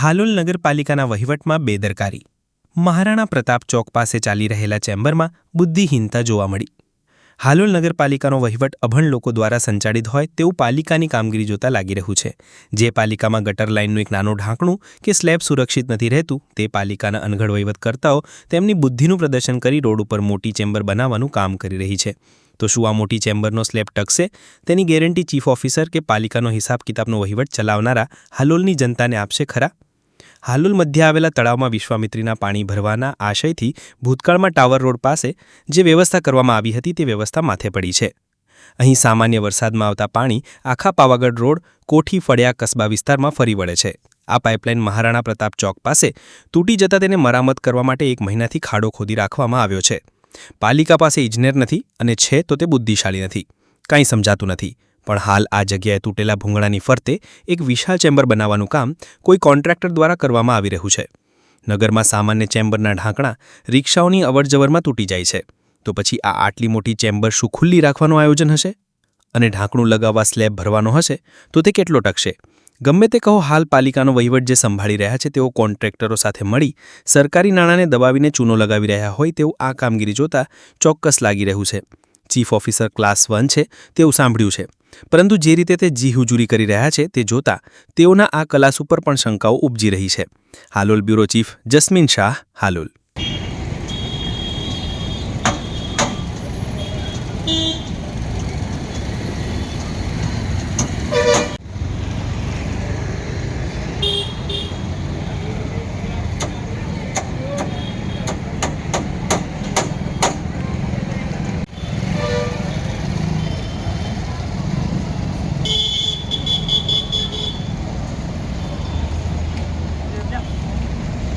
હાલોલ નગરપાલિકાના વહીવટમાં બેદરકારી. મહારાણા પ્રતાપ ચોક પાસે ચાલી રહેલા ચેમ્બરમાં બુદ્ધિહીનતા જોવા મળી. હાલોલ નગરપાલિકાનો વહીવટ અભણ લોકો દ્વારા સંચાલિત હોય તેવું પાલિકાની કામગીરી જોતા લાગી રહ્યું છે. જે પાલિકામાં ગટર લાઇનનું એક નાનું ઢાંકણું કે સ્લેબ સુરક્ષિત નથી રહેતું, તે પાલિકાના અનગઢ વહીવટકર્તાઓ તેમની બુદ્ધિનું પ્રદર્શન કરી રોડ ઉપર મોટી ચેમ્બર બનાવવાનું કામ કરી રહી છે. તો શું આ મોટી ચેમ્બરનો સ્લેબ ટકશે? તેની ગેરંટી ચીફ ઓફિસર કે પાલિકાનો હિસાબ કિતાબનો વહીવટ ચલાવનારા હાલોલની જનતાને આપશે ખરા? હાલોલ મધ્ય આવેલા તળાવમાં વિશ્વામિત્રીના પાણી ભરવાના આશયથી ભૂતકાળમાં ટાવર રોડ પાસે જે વ્યવસ્થા કરવામાં આવી હતી તે વ્યવસ્થા માથે પડી છે. અહીં સામાન્ય વરસાદમાં આવતા પાણી આખા પાવાગઢ રોડ, કોઠી, ફળિયા કસ્બા વિસ્તારમાં ફરી વળે છે. આ પાઇપલાઇન મહારાણા પ્રતાપ ચોક પાસે તૂટી જતાં તેને મરામત કરવા માટે એક મહિનાથી ખાડો ખોદી રાખવામાં આવ્યો છે. પાલિકા પાસે ઇજનેર નથી અને છે તો તે બુદ્ધિશાળી નથી. કાંઈ સમજાતું નથી. પણ હાલ આ જગ્યાએ તૂટેલા ભૂંગળાની ફરતે એક વિશાળ ચેમ્બર બનાવવાનું કામ કોઈ કોન્ટ્રાક્ટર દ્વારા કરવામાં આવી રહ્યું છે. નગરમાં સામાન્ય ચેમ્બરના ઢાંકણા રિક્ષાઓની અવરજવરમાં તૂટી જાય છે. તો પછી આ આટલી મોટી ચેમ્બર શું ખુલ્લી રાખવાનું આયોજન હશે? અને ઢાંકણું લગાવવા સ્લેબ ભરવાનો હશે? તો તે કેટલો ટકશે? ગમે તે કહો, હાલ પાલિકાનો વહીવટ જે સંભાળી રહ્યા છે તેઓ કોન્ટ્રાક્ટરો સાથે મળી સરકારી નાણાંને દબાવીને ચૂનો લગાવી રહ્યા હોય તેવું આ કામગીરી જોતા ચોક્કસ લાગી રહ્યું છે. ચીફ ઓફિસર ક્લાસ વન છે તેવું સાંભળ્યું છે. પરંતુ જે રીતે તે જીહુજુરી કરી રહ્યા છે તે જોતા તેઓના આ કલાસ ઉપર પણ શંકાઓ ઉપજી રહી છે. Halol bureau chief Jasmin Shah, Halol.